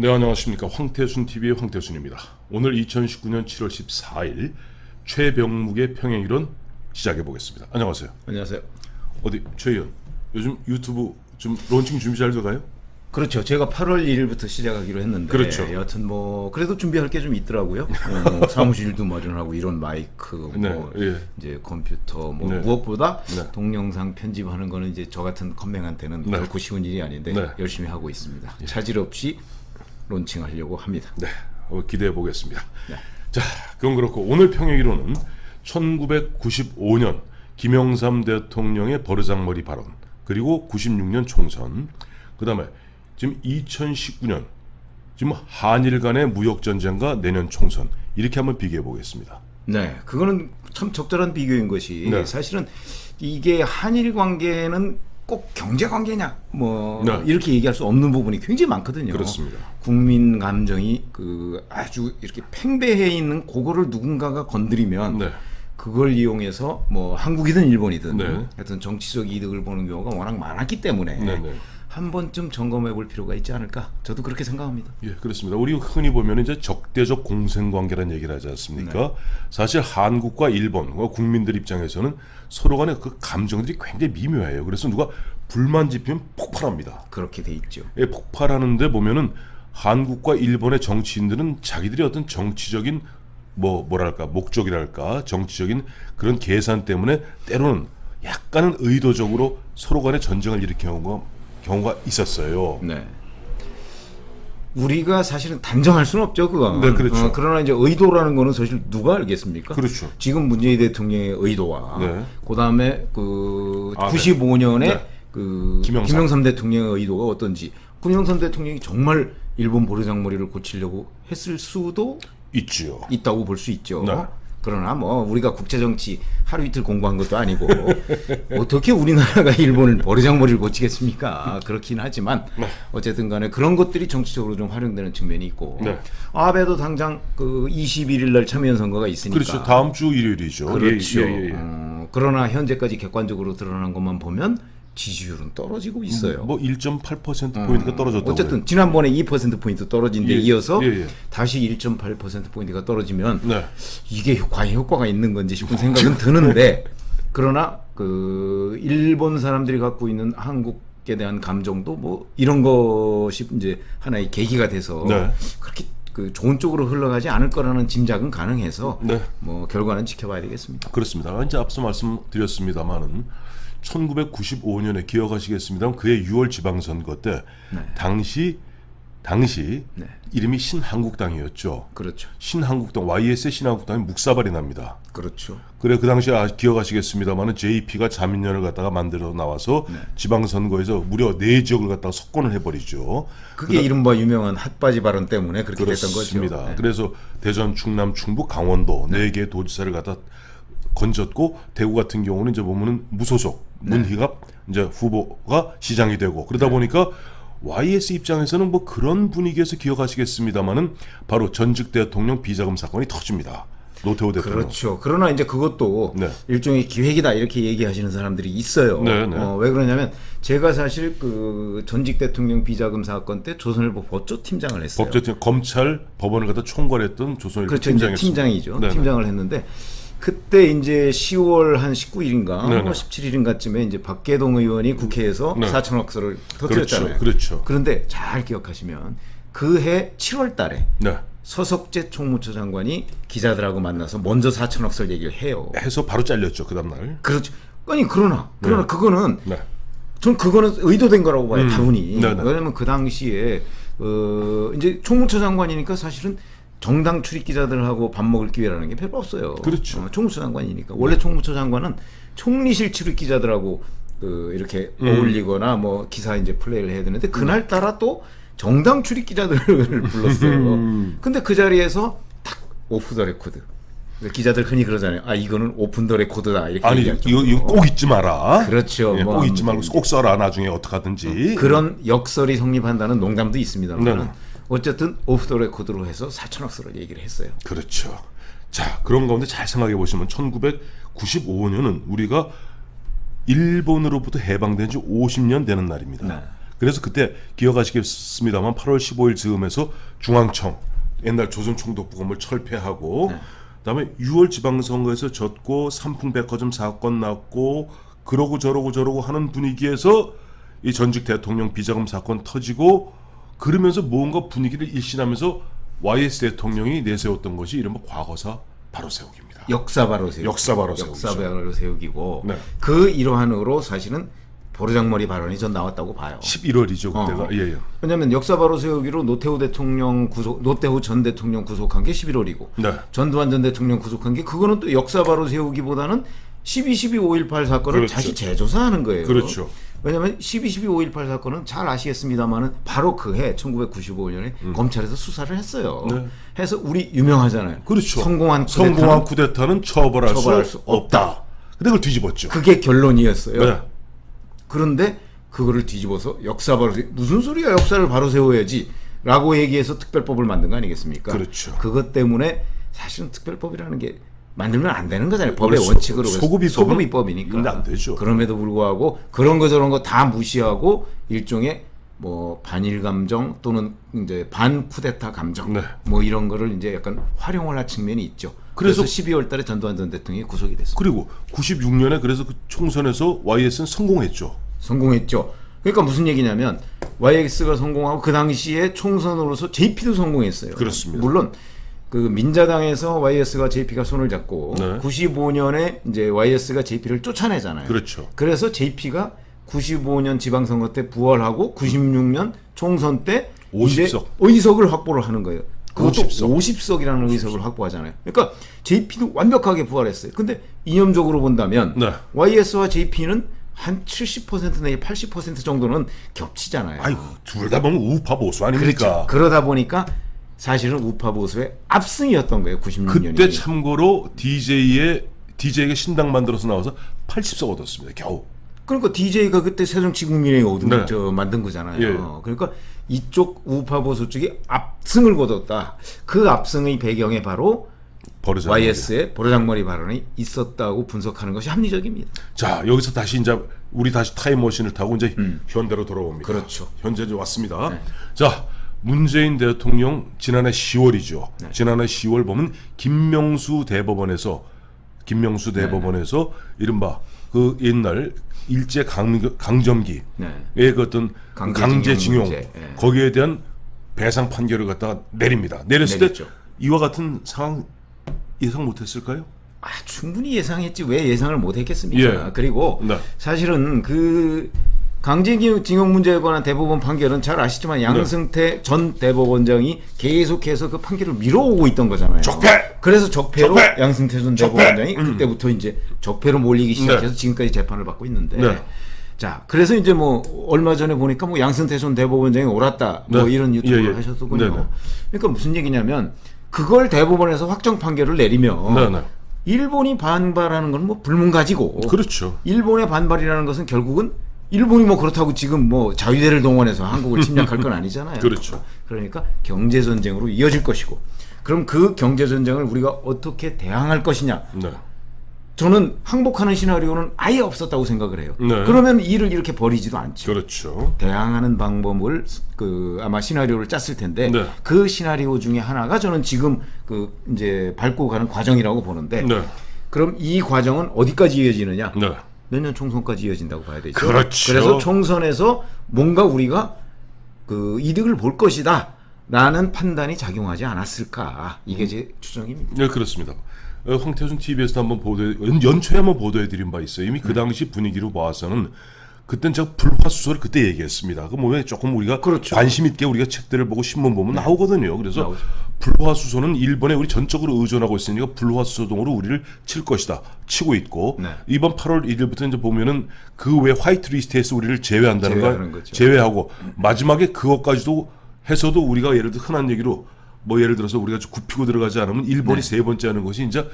네 안녕하십니까 황태순 TV의 황태순입니다. 오늘 2019년 7월 14일 최병묵의 평행이론 시작해 보겠습니다. 안녕하세요. 안녕하세요. 어디 최 의원 요즘 유튜브 좀 론칭 준비 잘 돼가요? 그렇죠. 제가 8월 1일부터 시작하기로 했는데 그렇죠. 여하튼 뭐 그래도 준비할 게 좀 있더라고요. 어, 뭐 사무실도 마련하고 이런 마이크, 뭐 네, 예. 이제 컴퓨터, 뭐 네. 무엇보다 네. 동영상 편집하는 거는 이제 저 같은 컴맹한테는 네. 결코 쉬운 일이 아닌데 네. 열심히 하고 있습니다. 차질 없이 론칭하려고 합니다. 네, 어, 기대해 보겠습니다. 네. 자, 그건 그렇고 오늘 평행이론은 1995년 김영삼 대통령의 버르장머리 발언, 그리고 96년 총선, 그 다음에 지금 2019년 지금 한일 간의 무역 전쟁과 내년 총선 이렇게 한번 비교해 보겠습니다. 네, 그거는 참 적절한 비교인 것이 네. 사실은 이게 한일 관계는 꼭 경제 관계냐 뭐 네. 이렇게 얘기할 수 없는 부분이 굉장히 많거든요. 그렇습니다. 국민 감정이 그 아주 이렇게 팽배해 있는 그거를 누군가가 건드리면 네, 그걸 이용해서 뭐 한국이든 일본이든 네. 하여튼 정치적 이득을 보는 경우가 워낙 많았기 때문에 네, 네. 한 번쯤 점검해 볼 필요가 있지 않을까 저도 그렇게 생각합니다. 예, 그렇습니다. 우리 흔히 보면 이제 적대적 공생 관계라는 얘기를 하지 않습니까? 사실 한국과 일본, 과 국민들 입장에서는 서로 간의 그 감정들이 굉장히 미묘해요. 그래서 누가 불만 지피면 폭발합니다. 그렇게 돼 있죠. 예, 폭발하는데 보면은 한국과 일본의 정치인들은 자기들이 어떤 정치적인 뭐 뭐랄까 목적이랄까 정치적인 그런 계산 때문에 때로는 약간은 의도적으로 서로 간에 전쟁을 일으키는 경우가, 경우가 있었어요. 네. 우리가 사실은 단정할 수는 없죠, 그건. 네, 그렇죠. 어, 그러나 이제 의도라는 거는 사실 누가 알겠습니까? 그렇죠. 지금 문재인 대통령의 의도와 네. 그다음에 그 아, 네. 95년에 네. 그 김영삼. 김영삼. 대통령의 의도가 어떤지 김영삼 대통령이 정말 일본 보르장머리를 고치려고 했을 수도 있지요. 있다고 볼 수 있죠. 네. 그러나 뭐 우리가 국제 정치 하루 이틀 공부한 것도 아니고 어떻게 우리나라가 일본을 버르장머리를 고치겠습니까? 그렇긴 하지만 네. 어쨌든 간에 그런 것들이 정치적으로 좀 활용되는 측면이 있고 네. 아베도 당장 그 21일 날 참여연 선거가 있으니까 그렇죠. 다음 주 일요일이죠. 그렇죠. 예, 예, 예, 예. 어, 그러나 현재까지 객관적으로 드러난 것만 보면 지지율은 떨어지고 있어요. 뭐 1.8% 포인트가 떨어졌다고. 어쨌든 지난번에 2% 포인트 떨어진 데 예, 이어서 예, 예. 다시 1.8% 포인트가 떨어지면 네. 이게 과연 효과가 있는 건지 싶은 생각은 드는데 그러나 그 일본 사람들이 갖고 있는 한국에 대한 감정도 뭐 이런 것이 이제 하나의 계기가 돼서 네. 그렇게 그 좋은 쪽으로 흘러가지 않을 거라는 짐작은 가능해서 네. 뭐 결과는 지켜봐야 되겠습니다. 그렇습니다. 이제 앞서 말씀드렸습니다만은 1995년에 기억하시겠습니다만 그해 6월 지방선거 때 네. 당시 당시 네. 이름이 신한국당이었죠. 그렇죠. 신한국당 YS의 신한국당이 묵사발이 납니다. 그렇죠. 그래 그 당시에 아- 기억하시겠습니다만은 JP가 자민련을 갖다가 만들어 나와서 네. 지방선거에서 무려 네 지역을 갖다가 석권을 해버리죠. 그게 이른바 유명한 핫바지 발언 때문에 그렇게 됐던 그렇습니다. 거죠. 네. 그래서 대전, 충남, 충북, 강원도 네 개의 도지사를 갖다 건졌고 대구 같은 경우는 이제 보면은 무소속 네. 문희갑 이제 후보가 시장이 되고 그러다 보니까 YS 입장에서는 뭐 그런 분위기에서 기억하시겠습니다만은 바로 전직 대통령 비자금 사건이 터집니다. 노태우 대통령. 그렇죠. 그러나 이제 그것도 네. 일종의 기획이다 이렇게 얘기하시는 사람들이 있어요. 네, 네. 어, 왜 그러냐면 제가 사실 그 전직 대통령 비자금 사건 때 조선일보 법조 팀장을 했어요. 법조팀 검찰 법원을 갖다 총괄했던 조선일보 그렇죠. 팀장이었습니다. 팀장이죠. 네네. 팀장을 했는데 그때 이제 10월 한 19일인가 네네. 뭐 17일인가쯤에 이제 박계동 의원이 국회에서 네. 4천억 설을 터뜨렸잖아요. 그렇죠. 그렇죠. 그런데 잘 기억하시면 그 해 7월 달에 네. 서석재 총무처 장관이 기자들하고 만나서 먼저 4천억 설 얘기를 해요. 해서 바로 잘렸죠 그 다음 날. 그렇죠. 아니 그러나 그러나 그거는 네. 전 그거는 의도된 거라고 봐요. 음. 다분히. 네네. 왜냐면 그 당시에 어 이제 총무처 장관이니까 사실은 정당 출입 기자들하고 밥 먹을 기회라는 게 별로 없어요. 그렇죠. 어, 총무처 장관이니까 원래 총무처 장관은 총리실 출입 기자들하고 그 이렇게 어울리거나 뭐 기사 이제 플레이를 해야 되는데 그날 따라 또 정당 출입 기자들을 불렀어요. 근데 그 자리에서 딱 오프 더 레코드. 기자들 흔히 그러잖아요. 아 이거는 오픈 더 레코드다 이렇게 아니 이거 이거 꼭 잊지 마라. 그렇죠. 예, 뭐 꼭 잊지 말고 꼭 써라 나중에 어떡하든지. 그런 역설이 성립한다는 농담도 있습니다만 네네. 어쨌든 오프 더 레코드로 해서 4천억 설을 얘기를 했어요. 그렇죠. 자 그런 가운데 잘 생각해 보시면 1995년은 우리가 일본으로부터 해방된 지 50년 되는 날입니다. 네. 그래서 그때 기억하시겠습니다만 8월 15일 즈음에서 중앙청 옛날 조선 총독부검을 철폐하고 그다음에 6월 지방선거에서 졌고 삼풍백화점 사건 났고 그러고 저러고 저러고 하는 분위기에서 이 전직 대통령 비자금 사건 터지고 그러면서 뭔가 분위기를 일신하면서 YS 대통령이 내세웠던 것이 이른바 과거사 바로 세우기입니다. 역사 바로 세우기. 역사 바로 세우기죠. 역사 바로 세우기고 네. 그 일환으로 사실은 보르장머리 발언이 전 나왔다고 봐요. 11월이죠 그때가 어. 예, 예. 왜냐하면 역사 바로 세우기로 노태우 대통령 구속, 노태우 전 대통령 구속한 게 11월이고 네. 전두환 전 대통령 구속한 게 그거는 또 역사 바로 세우기보다는 12, 12, 5.18 사건을 그렇죠. 다시 재조사하는 거예요. 그렇죠. 왜냐하면 12, 12, 5.18 사건은 잘 아시겠습니다만은 바로 그 해 1995년에 검찰에서 수사를 했어요. 음. 네. 해서 우리 유명하잖아요. 그렇죠. 성공한 성공한 쿠데타는 쿠데타는 처벌할, 처벌할 수, 수 없다. 근데 그걸 뒤집었죠. 그게 결론이었어요. 네. 그런데 그거를 뒤집어서 역사 바로 세- 무슨 소리야 역사를 바로 세워야지라고 얘기해서 특별법을 만든 거 아니겠습니까? 그렇죠. 그것 때문에 사실은 특별법이라는 게 만들면 안 되는 거잖아요. 법의 원래 소- 원칙으로 그래서 소급입법은 소급입법이니까. 근데 안 되죠. 그럼에도 불구하고 그런 거 저런 거 다 무시하고 일종의 뭐 반일 감정 또는 이제 반 쿠데타 감정 네. 뭐 이런 거를 이제 약간 활용을 할 측면이 있죠. 그래서- 그래서 12월 달에 전두환 전 대통령이 구속이 됐습니다. 그리고 96년에 그래서 그 총선에서 YS는 성공했죠. 성공했죠. 그러니까 무슨 얘기냐면 YX가 성공하고 그 당시에 총선으로서 JP도 성공했어요. 그렇습니다. 물론 그 민자당에서 YS가 JP가 손을 잡고 네. 95년에 이제 YS가 JP를 쫓아내잖아요. 그렇죠. 그래서 JP가 95년 지방선거 때 부활하고 96년 총선 때 50석. 이제 의석을 확보를 하는 거예요. 그것도 50석. 50석. 이라는 의석을 확보하잖아요. 그러니까 JP도 완벽하게 부활했어요. 근데 이념적으로 본다면 네. YS와 JP는 한 70% 내지 80% 정도는 겹치잖아요. 아이고 둘 다 보면 우파 보수 아닙니까? 그렇죠. 그러다 보니까 사실은 우파 보수의 압승이었던 거예요. 96년이. 그때 참고로 DJ의 DJ가 신당 만들어서 나와서 80석 얻었습니다. 겨우. 그러니까 DJ가 그때 새정치국민회 얻은 네. 저 만든 거잖아요. 예. 그러니까 이쪽 우파 보수 쪽이 압승을 거뒀다. 그 압승의 배경에 바로 버르장. YS의 보르장머리 발언이 있었다고 분석하는 것이 합리적입니다. 자 여기서 다시 이제 우리 다시 타임머신을 타고 이제 현대로 돌아옵니다. 음. 그렇죠. 현재 이제 왔습니다. 네. 자 문재인 대통령 지난해 10월이죠. 네. 지난해 10월 보면 김명수 대법원에서 김명수 네. 대법원에서 이른바 그 옛날 일제 강, 강점기의 네. 그 어떤 강제징용 강제징용. 예. 거기에 대한 배상 판결을 갖다가 내립니다. 내렸을 내렸죠. 때 이와 같은 상황 예상 못했을까요? 아, 충분히 예상했지 왜 예상을 못했겠습니까? 예. 그리고 네. 사실은 그 강제징용 문제에 관한 대법원 판결은 잘 네. 아시지만 양승태 전 대법원장이 계속해서 그 판결을 밀어오고 있던 거잖아요. 적폐! 그래서 적폐로 적폐! 양승태 전 적폐! 대법원장이 음. 그때부터 이제 적폐로 몰리기 시작해서 네. 지금까지 재판을 받고 있는데. 네. 자, 그래서 이제 뭐 얼마 전에 보니까 뭐 양승태 전 대법원장이 옳았다 뭐 네. 이런 유튜브를 예, 예. 하셨더군요. 네, 네. 그러니까 무슨 얘기냐면 그걸 대법원에서 확정 판결을 내리면 네, 네. 일본이 반발하는 건 뭐 불문가지고 그렇죠. 일본의 반발이라는 것은 결국은 일본이 뭐 그렇다고 지금 뭐 자위대를 동원해서 한국을 침략할 건 아니잖아요. 그렇죠. 그러니까 경제 전쟁으로 이어질 것이고 그럼 그 경제 전쟁을 우리가 어떻게 대항할 것이냐? 네. 저는 항복하는 시나리오는 아예 없었다고 생각을 해요. 네. 그러면 일을 이렇게 버리지도 않죠. 그렇죠. 대항하는 방법을 그 아마 시나리오를 짰을 텐데 네. 그 시나리오 중에 하나가 저는 지금 그 이제 밟고 가는 과정이라고 보는데 네. 그럼 이 과정은 어디까지 이어지느냐? 네. 내년 총선까지 이어진다고 봐야 되죠. 그렇죠. 래서 총선에서 뭔가 우리가 그 이득을 볼 것이다 라는 판단이 작용하지 않았을까 이게 제 추정입니다. 네, 그렇습니다. 어, 황태준 TV에서 한번 보도 연- 연초에 한번 보도해 드린 바 있어요. 이미 그 당시 분위기로 봐서는 그땐 제가 불화수소를 그때 얘기했습니다. 그 몸에 조금 우리가 그렇죠. 관심 있게 우리가 책들을 보고 신문 보면 나오거든요. 그래서 나오죠. 불화수소는 일본에 우리 전적으로 의존하고 있으니까 불화수소동으로 우리를 칠 것이다. 치고 있고 네. 이번 8월 1일부터 이제 보면은 그 외 화이트 리스트에서 우리를 제외한다는 제외하는 걸 거죠. 제외하고 마지막에 그것까지도 해서도 우리가 예를 들어 흔한 얘기로 뭐 예를 들어서 우리가 좀 굽히고 들어가지 않으면 일본이 세 번째 하는 것이 이제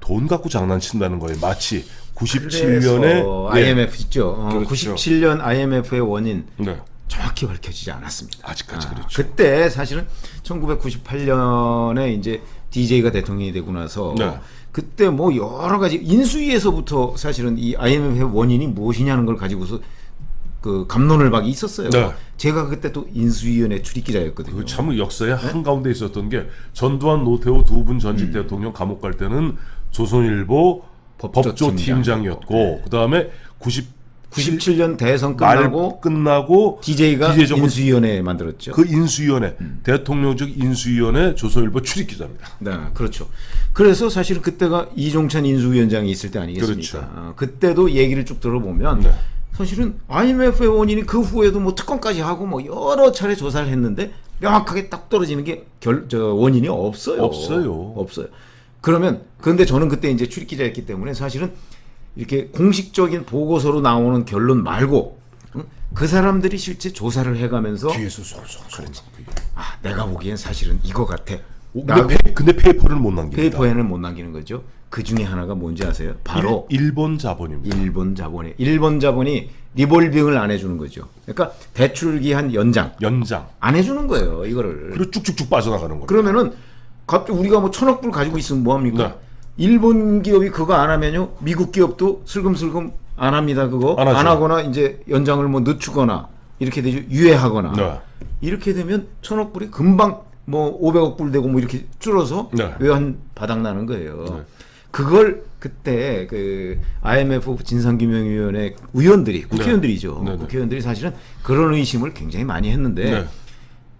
돈 갖고 장난친다는 거예요. 마치 97년에 그래서 IMF 있죠. 어, 그렇죠. 97년 IMF의 원인 네. 정확히 밝혀지지 않았습니다. 아직까지 아, 그렇죠. 그때 사실은 1998년에 이제 DJ가 대통령이 되고 나서 네. 그때 뭐 여러 가지 인수위에서부터 사실은 이 IMF의 원인이 무엇이냐는 걸 가지고서 그 감론을 박이 있었어요. 네. 제가 그때 또 인수위원회 출입기자였거든요. 그참 역사의 네? 한 가운데 있었던 게 전두환 노태우 두 분 전직 음. 대통령 감옥 갈 때는 조선일보 법조 법조 팀장이었고. 팀장이었고 그다음에 90 97년 대선 말 끝나고 끝나고 DJ가 DJ 정부 인수위원회 만들었죠. 그 인수위원회 음. 대통령직 인수위원회 조선일보 출입기자입니다. 네, 그렇죠. 그래서 사실은 그때가 이종찬 인수위원장이 있을 때 아니겠습니까? 그렇죠. 어, 그때도 얘기를 쭉 들어보면 네. 사실은 IMF의 원인이 그 후에도 뭐 특검까지 하고 뭐 여러 차례 조사를 했는데 명확하게 딱 떨어지는 게 결 저 원인이 없어요. 없어요. 없어요. 그러면 그런데 저는 그때 이제 출입기자였기 때문에 사실은 이렇게 공식적인 보고서로 나오는 결론 말고 응? 그 사람들이 실제 조사를 해가면서 뒤에서 솔솔솔. 아 내가 보기엔 사실은 이거 같아. 근데, 라고 페, 근데 페이퍼를 못 남깁니다. 페이퍼에는 못 남기는 거죠. 그 중에 하나가 뭔지 아세요? 바로 일, 일본 자본입니다. 일본 자본이 일본 자본이 리볼빙을 안 해주는 거죠. 그러니까 대출 기한 연장 연장 안 해주는 거예요. 이거를 그리고 쭉쭉쭉 빠져나가는 겁니다. 그러면은 갑자기 우리가 뭐 천억 불 가지고 있으면 뭐 합니까? 네. 일본 기업이 그거 안 하면요 미국 기업도 슬금슬금 안 합니다. 그거 안 하죠. 하거나 이제 연장을 뭐 늦추거나 이렇게 되죠. 유예하거나 네. 이렇게 되면 천억 불이 금방 뭐 500억 불 되고 뭐 이렇게 줄어서 네. 외환 바닥 나는 거예요. 네. 그걸 그때 그 IMF 진상규명위원회 위원들이 국회의원들이죠. 네, 네. 국회의원들이 사실은 그런 의심을 굉장히 많이 했는데 네.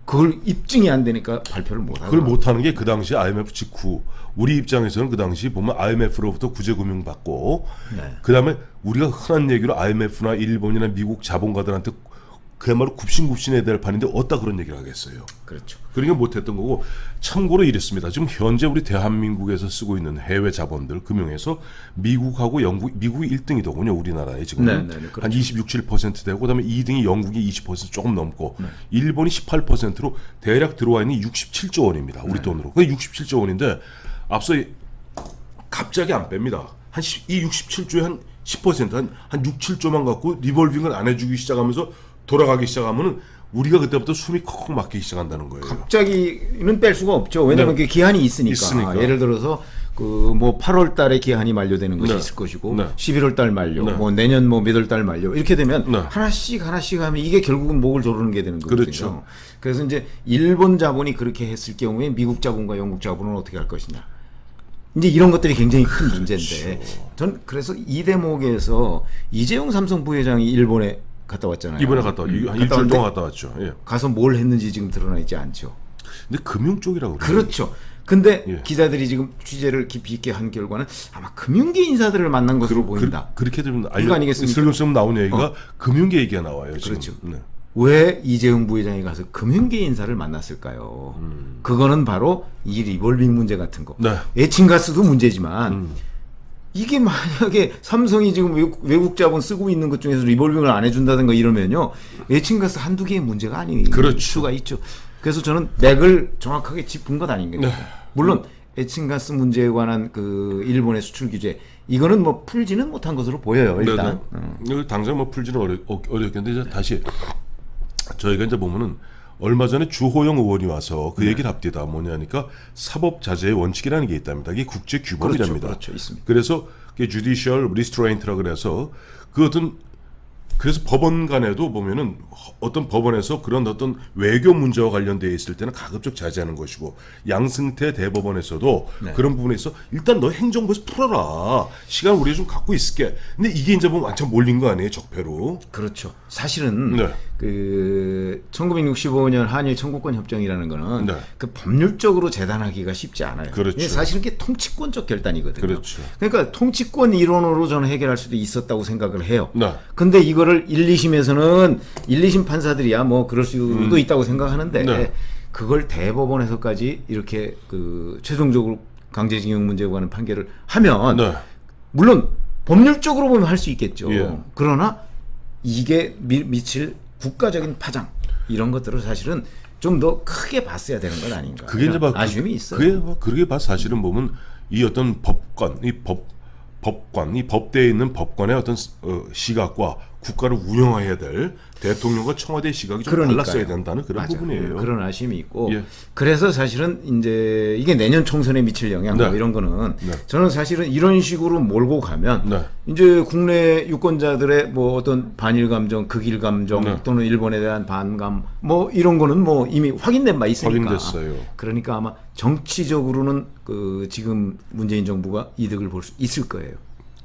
그걸 입증이 안 되니까 발표를 못 하고 그걸 못하는 게 그 당시 IMF 직후 우리 입장에서는 그 당시 보면 IMF로부터 구제 금융 받고 네. 그다음에 우리가 흔한 얘기로 IMF나 일본이나 미국 자본가들한테 그야말로 굽신굽신해야 될 판인데 어디다 그런 얘기를 하겠어요. 그렇죠. 그러니까 못했던 거고 참고로 이랬습니다. 지금 현재 우리 대한민국에서 쓰고 있는 해외 자본들 금융에서 미국하고 영국 미국이 1등이더군요. 우리나라에 지금 네, 네, 네, 그렇죠. 한 26, 7% 되고 그다음에 2등이 영국이 20% 조금 넘고 네. 일본이 18%로 대략 들어와 있는 67조 원입니다. 네. 우리 돈으로. 그 67조 원인데 앞서 이- 갑자기 안 뺍니다. 한 이 67조에 한 10%한 한 6, 7조만 갖고 리볼빙을 안 해주기 시작하면서 돌아가기 시작하면은 우리가 그때부터 숨이 컥컥 막히기 시작한다는 거예요. 갑자기는 뺄 수가 없죠. 왜냐하면 네. 그 기한이 있으니까. 있으니까. 예를 들어서 그 뭐 8월 달에 기한이 만료되는 것이 네. 있을 것이고 네. 11월 달 만료, 네. 뭐 내년 뭐 몇월 달 만료 이렇게 되면 네. 하나씩 하나씩 하면 이게 결국은 목을 조르는 게 되는 거거든요. 그렇죠. 그래서 이제 일본 자본이 그렇게 했을 경우에 미국 자본과 영국 자본은 어떻게 할 것이냐. 이제 이런 것들이 굉장히 큰 문제인데 그렇죠. 전 그래서 이 대목에서 이재용 삼성 부회장이 일본에 갔다 왔잖아요. 이번에 갔다 왔, 한 음, 갔다 일주일 왔는데 동안 갔다 왔죠. 예. 가서 뭘 했는지 지금 드러나 있지 않죠. 근데 금융 쪽이라고 그래요. 그렇죠. 근데 예. 기자들이 지금 취재를 깊이 있게 한 결과는 아마 금융계 인사들을 만난 것으로 보인다. 그, 렇게 되면 이거 아니겠습니까? 슬금슬금 나오는 얘기가 금융계 얘기가 나와요. 지금. 그렇죠. 네. 왜 이재용 부회장이 가서 금융계 인사를 만났을까요? 그거는 바로 이 리볼빙 문제 같은 거. 음. 네. 에칭가스도 문제지만 음. 이게 만약에 삼성이 지금 외국, 자본 쓰고 있는 것 중에서 리볼빙을 안 해준다든가 이러면요 에칭가스 한두 개의 문제가 아닐 그렇죠. 수가 있죠. 그래서 저는 맥을 정확하게 짚은 것 아닌가. 네. 물론 에칭가스 문제에 관한 그 일본의 수출 규제 이거는 뭐 풀지는 못한 것으로 보여요 일단. 네, 어. 네. 이거 당장 뭐 풀지는 어려, 어, 어렵겠는데 이제 다시 저희가 이제 보면은 얼마 전에 주호영 의원이 와서 네. 그 얘기를 합디다 뭐냐니까 사법 자제의 원칙이라는 게 있답니다. 이게 국제 규범이랍니다. 그렇죠, 그렇죠, 있습니다. 그래서 그게 judicial restraint라 그래서 그 어떤 그래서 법원 간에도 보면은 어떤 법원에서 그런 어떤 외교 문제와 관련되어 있을 때는 가급적 자제하는 것이고 양승태 대법원에서도 네. 그런 부분에 있어 일단 너 행정부에서 풀어라 시간 우리 좀 갖고 있을게 근데 이게 이제 보면 완전 몰린 거 아니에요 적폐로 그렇죠. 사실은 네. 그 1965년 한일 청구권 협정이라는 거는 네. 그 법률적으로 재단하기가 쉽지 않아요. 그렇죠. 사실은 이게 통치권적 결단이거든요. 그렇죠. 그러니까 통치권 이론으로 저는 해결할 수도 있었다고 생각을 해요. 네. 근데 이거를 1, 2심에서는 1, 2심 판사들이야 뭐 그럴 수도 있다고 생각하는데 네. 그걸 대법원에서까지 이렇게 그 최종적으로 강제징용 문제에 관한 판결을 하면 네. 물론 법률적으로 보면 할 수 있겠죠. 예. 그러나 이게 미, 미칠 국가적인 파장 이런 것들을 사실은 좀 더 크게 봤어야 되는 것 아닌가. 그게 이제 막 아쉬움이 있어요. 그게 막 그게 봐 사실은 보면 이 어떤 법관 이 법 법관 이 법대에 있는 법관의 어떤 어, 시각과 국가를 운영해야 될 대통령과 청와대 시각이 좀 그러니까요. 달랐어야 된다는 그런 맞아요. 부분이에요. 그런 아쉬움이 있고 예. 그래서 사실은 이제 이게 내년 총선에 미칠 영향 네. 뭐 이런 거는 네. 저는 사실은 이런 식으로 몰고 가면 네. 이제 국내 유권자들의 뭐 어떤 반일 감정, 극일 감정 네. 또는 일본에 대한 반감 뭐 이런 거는 뭐 이미 확인된 바 있으니까 확인됐어요. 그러니까 아마 정치적으로는 그 지금 문재인 정부가 이득을 볼 수 있을 거예요.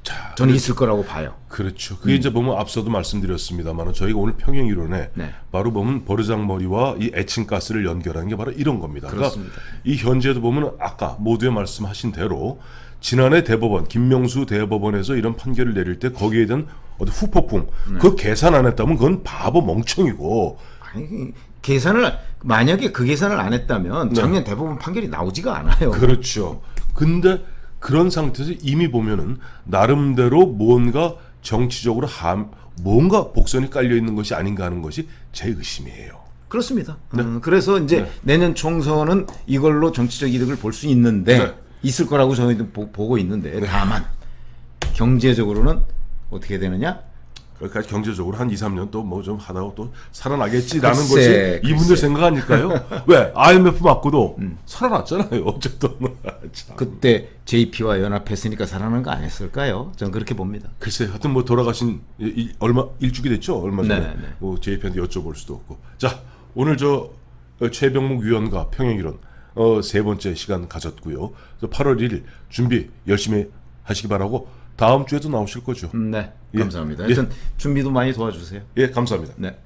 자, 저는 있을 거라고 봐요. 그렇죠. 그게 이제 보면 앞서도 말씀드렸습니다만 저희가 오늘 평행 이론에 네. 바로 보면 버르장 머리와 이 애칭가스를 연결하는 게 바로 이런 겁니다. 그렇습니다. 그러니까 이 현재도 보면 아까 모두의 말씀하신 대로 지난해 대법원 김명수 대법원에서 이런 판결을 내릴 때 거기에 대한 어떤 후폭풍 네. 그 계산 안 했다면 그건 바보 멍청이고 아니 그 계산을 만약에 그 계산을 안 했다면 작년 대법원 판결이 나오지가 않아요. 네. 그렇죠. 근데 그런 상태에서 이미 보면은 나름대로 뭔가 정치적으로 함 뭔가 복선이 깔려 있는 것이 아닌가 하는 것이 제 의심이에요. 그렇습니다. 음, 그래서 이제 내년 총선은 이걸로 정치적 이득을 볼 수 있는데 네. 있을 거라고 저희도 보, 고 있는데 다만 경제적으로는 어떻게 되느냐? 그러니까 경제적으로 한 2, 3년 또 뭐 좀 하다가 또 살아나겠지라는 글쎄, 것이 이분들 글쎄. 생각 아닐까요? 왜? IMF 맞고도 살아났잖아요. 어쨌든. 참. 그때 JP와 연합했으니까 살아난 거 아니었을까요? 저는 그렇게 봅니다. 글쎄, 하여튼 뭐 돌아가신 이, 이, 얼마 일주기 됐죠? 얼마 전에 네, 네. 뭐 JP한테 여쭤볼 수도 없고. 자, 오늘 저 어, 최병목 위원과 평행이론 어, 세 번째 시간 가졌고요. 그래서 8월 1일 준비 열심히 하시기 바라고 다음 주에도 나오실 거죠. 음, 네, 예. 감사합니다. 예. 하여튼 준비도 많이 도와주세요. 예, 감사합니다. 네.